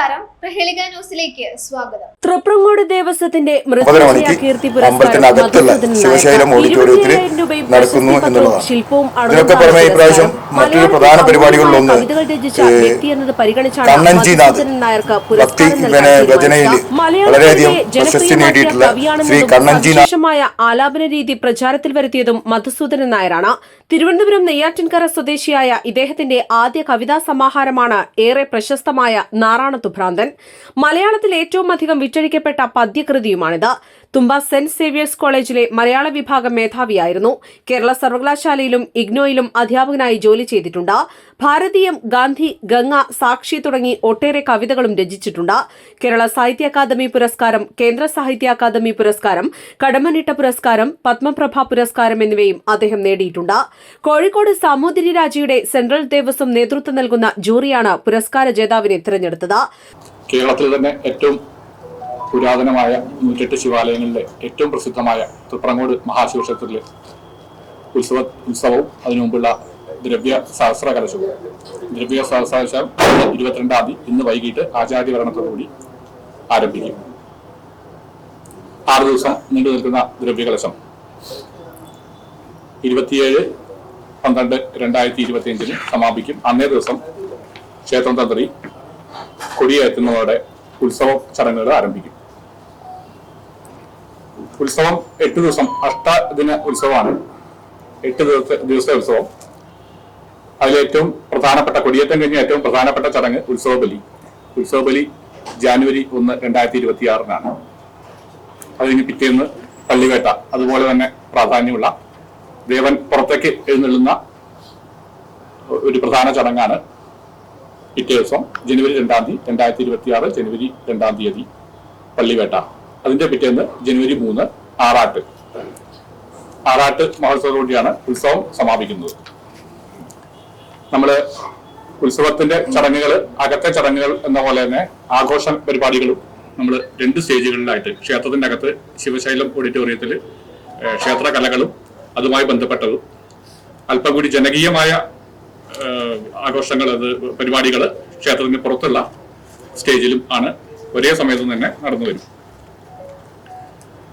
buscar നമസ്കാരം. പ്രഹേളിക ന്യൂസിലേക്ക് സ്വാഗതം. തൃപ്രങ്ങോട് ദേവസ്വത്തിന്റെ എന്നുള്ളതാണ്. ഇതിനൊക്കെ പുറമെ ഇപ്രാവശ്യം മറ്റൊരു പ്രധാന പരിപാടികളിലൊന്ന് കണ്ണൻജിനാഥ് ഭക്തി പിന്നെ രചനയിൽ വളരെയധികം പ്രശസ്തി നേടിയിട്ടുള്ള ശ്രീ കണ്ണൻജിനാഥ് വിശേഷമായ ആലാപന രീതി പ്രചാരത്തിൽ വരുത്തിയതും മധുസൂദനൻ നായരാണ്. തിരുവനന്തപുരം നെയ്യാറ്റിൻകര സ്വദേശിയായ ഇദ്ദേഹത്തിന്റെ ആദ്യ കവിതാ സമാഹാരമാണ് ഏറെ പ്രശസ്തമായ നാറാണത്തു ഭ്രാന്തൻ മലയാളത്തിൽ ഏറ്റവും അധികം വിറ്റഴിക്കപ്പെട്ട പദ്യകൃതിയുമാണിത്. തുമ്പ സെന്റ് സേവിയേഴ്സ് കോളേജിലെ മലയാള വിഭാഗം മേധാവിയായിരുന്നു. കേരള സർവകലാശാലയിലും ഇഗ്നോയിലും അധ്യാപകനായി ജോലി ചെയ്തിട്ടുണ്ട്. ഭാരതീയം ഗാന്ധി ഗംഗ സാക്ഷി തുടങ്ങി ഒട്ടേറെ കവിതകളും രചിച്ചിട്ടുണ്ട്. കേരള സാഹിത്യ അക്കാദമി പുരസ്കാരം കേന്ദ്ര സാഹിത്യ അക്കാദമി പുരസ്കാരം കടമനിട്ട പുരസ്കാരം പത്മപ്രഭ പുരസ്കാരം എന്നിവയും അദ്ദേഹം നേടിയിട്ടുണ്ട്. കോഴിക്കോട് സാമൂതിരി രാജയുടെ സെൻട്രൽ ദേവസ്വം നേതൃത്വം നൽകുന്ന ജൂറിയാണ് പുരസ്കാര ജേതാവിനെ തിരഞ്ഞെടുത്തത്. കേരളത്തിൽ തന്നെ ഏറ്റവും പുരാതനമായ നൂറ്റെട്ട് ശിവാലയങ്ങളിലെ ഏറ്റവും പ്രസിദ്ധമായ തൃപ്രങ്ങോട് മഹാശിവക്ഷേത്രത്തിലെ ഉത്സവ ഉത്സവവും അതിനു മുമ്പുള്ള ദ്രവ്യ സഹസ്ര കലശവും ദ്രവ്യ സഹസ്രകലശം ഇരുപത്തിരണ്ടാം തീയതി ഇന്ന് വൈകിട്ട് ആചാര്യവരണത്തോടുകൂടി ആരംഭിക്കും. ആറ് ദിവസം നീണ്ടു നിൽക്കുന്ന ദ്രവ്യ കലശം ഇരുപത്തിയേഴ് പന്ത്രണ്ട് രണ്ടായിരത്തി ഇരുപത്തിയഞ്ചിന് സമാപിക്കും. അന്നേ ദിവസം ക്ഷേത്രം തന്ത്രി കൊടിയേറ്റുന്നതോടെ ഉത്സവ ചടങ്ങുകൾ ആരംഭിക്കും. ഉത്സവം എട്ട് ദിവസം അഷ്ടദിന ഉത്സവമാണ്. എട്ട് ദിവസത്തെ ദിവസത്തെ ഉത്സവം. അതിലേറ്റവും പ്രധാനപ്പെട്ട കൊടിയേറ്റം കഴിഞ്ഞ ഏറ്റവും പ്രധാനപ്പെട്ട ചടങ്ങ് ഉത്സവ ബലി ഉത്സവ ബലി ജാനുവരി ഒന്ന് രണ്ടായിരത്തി ഇരുപത്തി ആറിനാണ് അതിന് പിറ്റേന്ന് പള്ളിവേട്ട അതുപോലെ തന്നെ പ്രാധാന്യമുള്ള ദേവൻ പുറത്തേക്ക് എഴുന്നള്ളുന്ന ഒരു പ്രധാന ചടങ്ങാണ് പിറ്റേ ദിവസം ജനുവരി രണ്ടാം തീയതി രണ്ടായിരത്തി ഇരുപത്തി ആറ് ജനുവരി രണ്ടാം തീയതി പള്ളിവേട്ട. അതിന്റെ പിറ്റേന്ന് ജനുവരി മൂന്ന് ആറാട്ട്. ആറാട്ട് മഹോത്സവത്തോടെയാണ് ഉത്സവം സമാപിക്കുന്നത്. നമ്മൾ ഉത്സവത്തിന്റെ ചടങ്ങുകൾ അകത്തെ ചടങ്ങുകൾ എന്ന പോലെ തന്നെ ആഘോഷ പരിപാടികളും നമ്മൾ രണ്ട് സ്റ്റേജുകളിലായിട്ട് ക്ഷേത്രത്തിന്റെ അകത്ത് ശിവശൈലം ഓഡിറ്റോറിയത്തിൽ ക്ഷേത്ര കലകളും അതുമായി ബന്ധപ്പെട്ടതും അല്പം കൂടി ജനകീയമായ ആഘോഷങ്ങൾ അത് പരിപാടികൾ ക്ഷേത്രത്തിന് പുറത്തുള്ള സ്റ്റേജിലും ആണ്. ഒരേ സമയത്ത് തന്നെ നടന്നു വരും.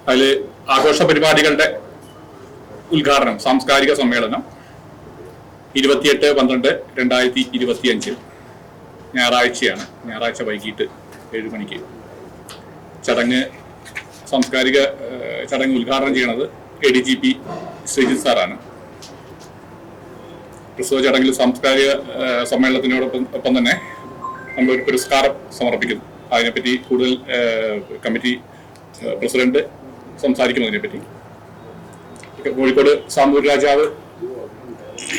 അതിൽ ആഘോഷ പരിപാടികളുടെ ഉദ്ഘാടനം സാംസ്കാരിക സമ്മേളനം ഇരുപത്തിയെട്ട് പന്ത്രണ്ട് രണ്ടായിരത്തി ഇരുപത്തി അഞ്ചിൽ ഞായറാഴ്ചയാണ്. ഞായറാഴ്ച വൈകിട്ട് ഏഴ് മണിക്ക്. ചടങ്ങ് സാംസ്കാരിക ചടങ്ങ് ഉദ്ഘാടനം ചെയ്യണത് A D G P Sreejith സാറാണ്. പ്രസവ ചടങ്ങിൽ സാംസ്കാരിക സമ്മേളനത്തിനോടൊപ്പം ഒപ്പം തന്നെ നമ്മൾ ഒരു പുരസ്കാരം സമർപ്പിക്കുന്നു. അതിനെപ്പറ്റി കൂടുതൽ കമ്മിറ്റി പ്രസിഡന്റ് സംസാരിക്കും അതിനെപ്പറ്റി കോഴിക്കോട് സാമൂഹ്യ രാജാവ്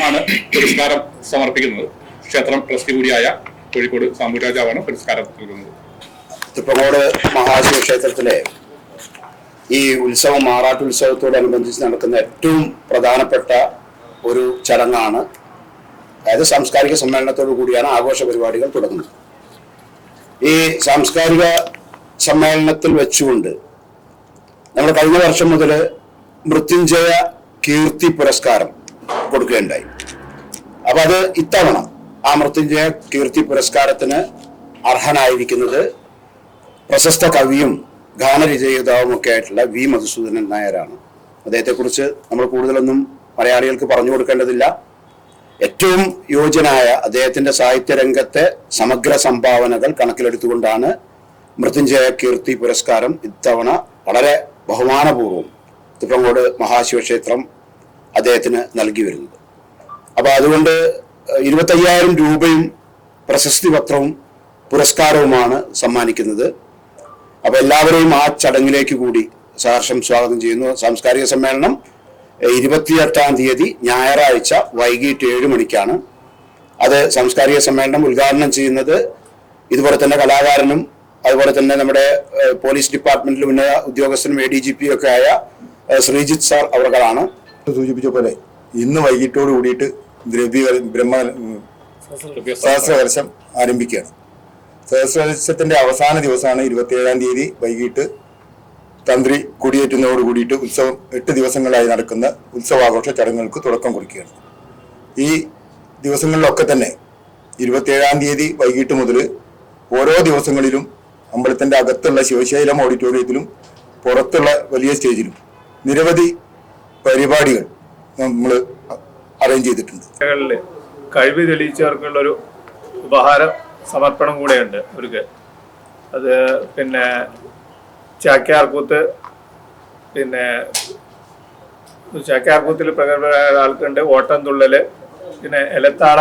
ആണ് പുരസ്കാരം സമർപ്പിക്കുന്നത്. ക്ഷേത്രം ട്രസ്റ്റി കൂടിയായ കോഴിക്കോട് സാമൂഹ്യ രാജാവാണ് പുരസ്കാരം നൽകുന്നത്. തൃപ്പങ്ങോട് മഹാശിവക്ഷേത്രത്തിലെ ഈ ഉത്സവം മാറാട്ടുത്സവത്തോടനുബന്ധിച്ച് നടക്കുന്ന ഏറ്റവും പ്രധാനപ്പെട്ട ഒരു ചടങ്ങാണ്. അതായത് സാംസ്കാരിക സമ്മേളനത്തോടു കൂടിയാണ് ആഘോഷ പരിപാടികൾ തുടങ്ങുന്നത്. ഈ സാംസ്കാരിക സമ്മേളനത്തിൽ വെച്ചുകൊണ്ട് നമ്മൾ കഴിഞ്ഞ വർഷം മുതൽ മൃത്യുഞ്ജയ കീർത്തി പുരസ്കാരം കൊടുക്കുകയുണ്ടായി. അപ്പൊ അത് ഇത്തവണ ആ മൃത്യുഞ്ജയ കീർത്തി പുരസ്കാരത്തിന് അർഹനായിരിക്കുന്നത് പ്രശസ്ത കവിയും ഗാനരചയിതാവുമൊക്കെ ആയിട്ടുള്ള വി മധുസൂദനൻ നായരാണ്. അദ്ദേഹത്തെക്കുറിച്ച് നമ്മൾ കൂടുതലൊന്നും മലയാളികൾക്ക് പറഞ്ഞു കൊടുക്കേണ്ടതില്ല. ഏറ്റവും യോജ്യനായ അദ്ദേഹത്തിന്റെ സാഹിത്യ രംഗത്തെ സമഗ്ര സംഭാവനകൾ കണക്കിലെടുത്തുകൊണ്ടാണ് മൃത്യുഞ്ജയ കീർത്തി പുരസ്കാരം ഇത്തവണ വളരെ ബഹുമാനപൂർവം തിപ്പങ്കോട് മഹാശിവക്ഷേത്രം അദ്ദേഹത്തിന് നൽകി വരുന്നത്. അപ്പോൾ അതുകൊണ്ട് ഇരുപത്തയ്യായിരം രൂപയും പ്രശസ്തി പത്രവും പുരസ്കാരവുമാണ് സമ്മാനിക്കുന്നത്. അപ്പോൾ എല്ലാവരെയും ആ ചടങ്ങിലേക്ക് കൂടി സഹർഷം സ്വാഗതം ചെയ്യുന്നു. സാംസ്കാരിക സമ്മേളനം ഇരുപത്തിയെട്ടാം തീയതി ഞായറാഴ്ച വൈകിട്ട് ഏഴ് മണിക്കാണ്. അത് സാംസ്കാരിക സമ്മേളനം ഉദ്ഘാടനം ചെയ്യുന്നത് ഇതുപോലെ തന്നെ കലാകാരനും അതുപോലെ തന്നെ നമ്മുടെ പോലീസ് ഡിപ്പാർട്ട്മെന്റിൽ ഉന്നത ഉദ്യോഗസ്ഥനും എ ഡി ജി പി ഒക്കെ ആയ ശ്രീജിത് ശ്രീജിത്ത് സാർ അവർകളാണ്. സൂചിപ്പിച്ച പോലെ ഇന്ന് വൈകിട്ടോട് കൂടിയിട്ട് ദ്രവ്യ ബ്രഹ്മ സഹസ്രകലശം ആരംഭിക്കുകയാണ്. സഹസ്രകലശത്തിന്റെ അവസാന ദിവസമാണ് ഇരുപത്തിയേഴാം തീയതി വൈകിട്ട് തന്ത്രി കൊടിയേറ്റുന്നതോട് കൂടിയിട്ട് ഉത്സവം എട്ട് ദിവസങ്ങളായി നടക്കുന്ന ഉത്സവാഘോഷ ചടങ്ങുകൾക്ക് തുടക്കം കുറിക്കുകയാണ്. ഈ ദിവസങ്ങളിലൊക്കെ തന്നെ ഇരുപത്തിയേഴാം തീയതി വൈകിട്ട് മുതൽ ഓരോ ദിവസങ്ങളിലും അമ്പലത്തിന്റെ അകത്തുള്ള ശിവശൈലം ഓഡിറ്റോറിയത്തിലും പുറത്തുള്ള വലിയ സ്റ്റേജിലും നിരവധി പരിപാടികൾ നമ്മൾ അറേഞ്ച് ചെയ്തിട്ടുണ്ട്. കഴിവ് തെളിയിച്ചവർക്കുള്ള ഒരു ഉപഹാര സമർപ്പണം കൂടെയുണ്ട് അവർക്ക് അത് പിന്നെ ചാക്യാർകൂത്ത് പിന്നെ ചാക്യാർകൂത്തിൽ പ്രഗത്ഭരായ ആൾക്കുണ്ട് ഓട്ടം തുള്ളൽ പിന്നെ എലത്താള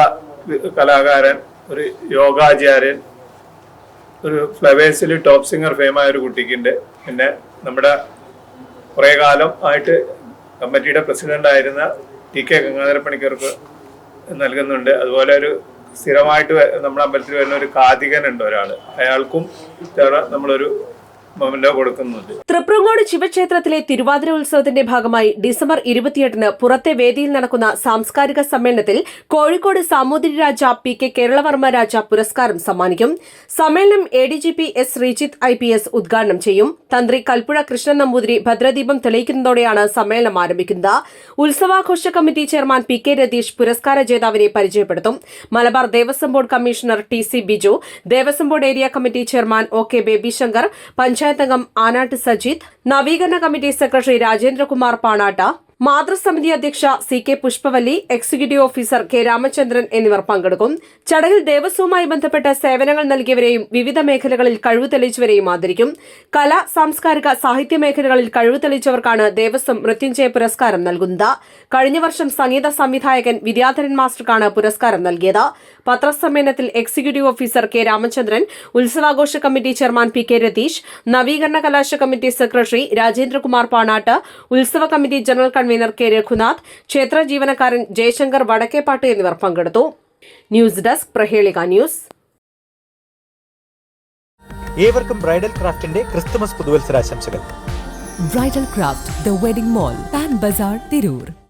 കലാകാരൻ ഒരു യോഗാചാര്യൻ ഒരു ഫ്ലവേഴ്സിൽ ടോപ്പ് സിംഗർ ഫേമായ ഒരു കുട്ടിക്കുണ്ട്. പിന്നെ നമ്മുടെ കുറേ കാലം ആയിട്ട് കമ്മിറ്റിയുടെ പ്രസിഡന്റ് ആയിരുന്ന ടി കെ ഗംഗാധര പണിക്കർക്ക് നൽകുന്നുണ്ട്. അതുപോലെ ഒരു സ്ഥിരമായിട്ട് നമ്മുടെ അമ്പലത്തിൽ വരുന്ന ഒരു കാതികനുണ്ട് ഒരാൾ അയാൾക്കും നമ്മളൊരു തൃപ്രങ്ങോട് ശിവക്ഷേത്രത്തിലെ തിരുവാതിര ഉത്സവത്തിന്റെ ഭാഗമായി ഡിസംബർ ഇരുപത്തിയെട്ടിന് പുറത്തെ വേദിയിൽ നടക്കുന്ന സാംസ്കാരിക സമ്മേളനത്തിൽ കോഴിക്കോട് സാമൂതിരി രാജ പി കെ കേരളവർമ്മ രാജ പുരസ്കാരം സമ്മാനിക്കും. സമ്മേളനം A D G P S Sreejith I P S ഉദ്ഘാടനം ചെയ്യും. തന്ത്രി കൽപ്പുഴ കൃഷ്ണൻ നമ്പൂതിരി ഭദ്രദീപം തെളിയിക്കുന്നതോടെയാണ് സമ്മേളനം ആരംഭിക്കുന്നത്. ഉത്സവാഘോഷ committee chairman P K Ratheesh പുരസ്കാര ജേതാവിനെ പരിചയപ്പെടുത്തും. Malabar Devaswom board commissioner T C Biju Devaswom board area committee chairman O K Baby Shankar panchayat അംഗം ആനാട്ട് സജിത് നവീകരണ കമ്മിറ്റി സെക്രട്ടറി രാജേന്ദ്രകുമാർ പാണാട്ട മാതൃസമിതി അധ്യക്ഷ C K Pushpavalli executive officer K Ramachandran എന്നിവർ പങ്കെടുക്കും. ചടങ്ങിൽ ദേവസ്വവുമായി ബന്ധപ്പെട്ട സേവനങ്ങൾ നൽകിയവരെയും വിവിധ മേഖലകളിൽ കഴിവ് തെളിയിച്ചവരെയും ആദരിക്കും. കലാ സാംസ്കാരിക സാഹിത്യ മേഖലകളിൽ കഴിവ് തെളിയിച്ചവർക്കാണ് ദേവസ്വം മൃത്യുഞ്ജയ പുരസ്കാരം നൽകുന്നത്. കഴിഞ്ഞ വർഷം സംഗീത സംവിധായകൻ വിദ്യാധരൻ മാസ്റ്റർക്കാണ് പുരസ്കാരം നൽകിയത്. പത്രസമ്മേളനത്തിൽ executive officer K Ramachandran ഉത്സവാഘോഷ committee chairman P K Ratheesh നവീകരണ കലാശ കമ്മിറ്റി സെക്രട്ടറി രാജേന്ദ്രകുമാർ പാണാട്ട് ഉത്സവ committee general convener K Raghunath ക്ഷേത്ര ജീവനക്കാരൻ ജയശങ്കർ വടക്കേപ്പാട്ട് എന്നിവർ പങ്കെടുത്തു. News desk Prahelika news. ഏവർക്കും ബ്രൈഡൽ ക്രാഫ്റ്റിന്റെ Christmas പുതുവത്സരാശംസകൾ. Bridal craft the wedding mall Pan Bazar Tirur.